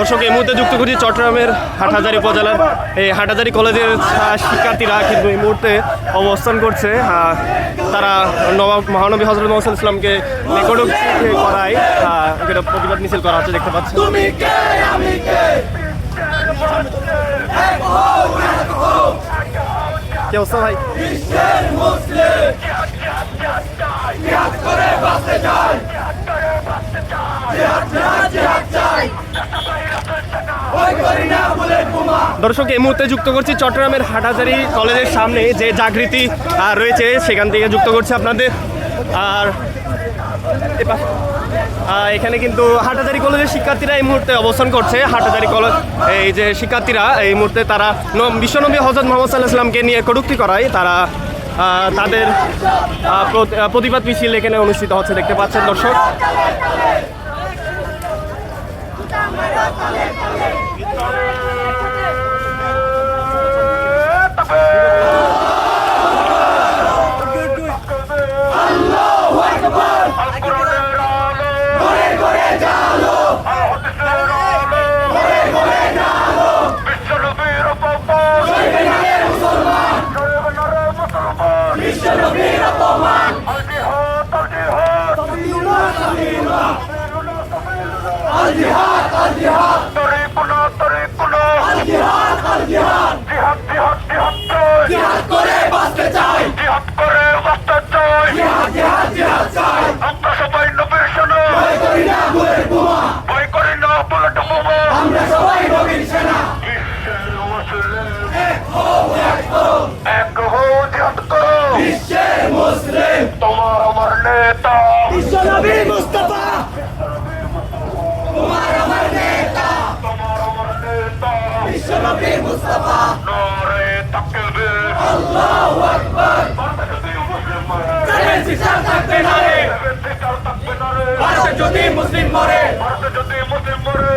দর্শক এই মুহূর্তে যুক্ত করছি চট্টগ্রামের হাটহাজারি উপজেলার। এই হাটহাজারি কলেজের শিক্ষার্থীরা কিন্তু এই মুহূর্তে অবস্থান করছে। তারা নবাব মহানবী হজরত মোহাম্মদ ইসলামকে নিকটবর্তী করায় প্রতিবাদ মিছিল করা হচ্ছে দেখতে পাচ্ছি কি? অবস্থা ভাই? দর্শক এই মুহূর্তে যুক্ত করছি চট্টগ্রামের হাটহাজারি কলেজের সামনে যে জাগৃতি রয়েছে সেখান থেকে যুক্ত করছি আপনাদের আর এখানে কিন্তু হাটাজারি কলেজের শিক্ষার্থীরা এই মুহূর্তে অবস্থান করছে হাটাজারি কলেজ এই যে শিক্ষার্থীরা এই মুহূর্তে তারা বিশ্বনবী হজরত মোহাম্মদ সাল্লাহ ইসলামকে নিয়ে কটুক্তি করায় তারা তাদের প্রতিবাদ মিছিল এখানে অনুষ্ঠিত হচ্ছে দেখতে পাচ্ছেন দর্শক তরিকুনা বিশ্বনবী মুস্তাফা। নূরে তাকবীর। আল্লাহু আকবার। যদি বিচার থাকবে না রে। ভারতে যদি মুসলিম মরে। ভারতে যদি মুসলিম মরে।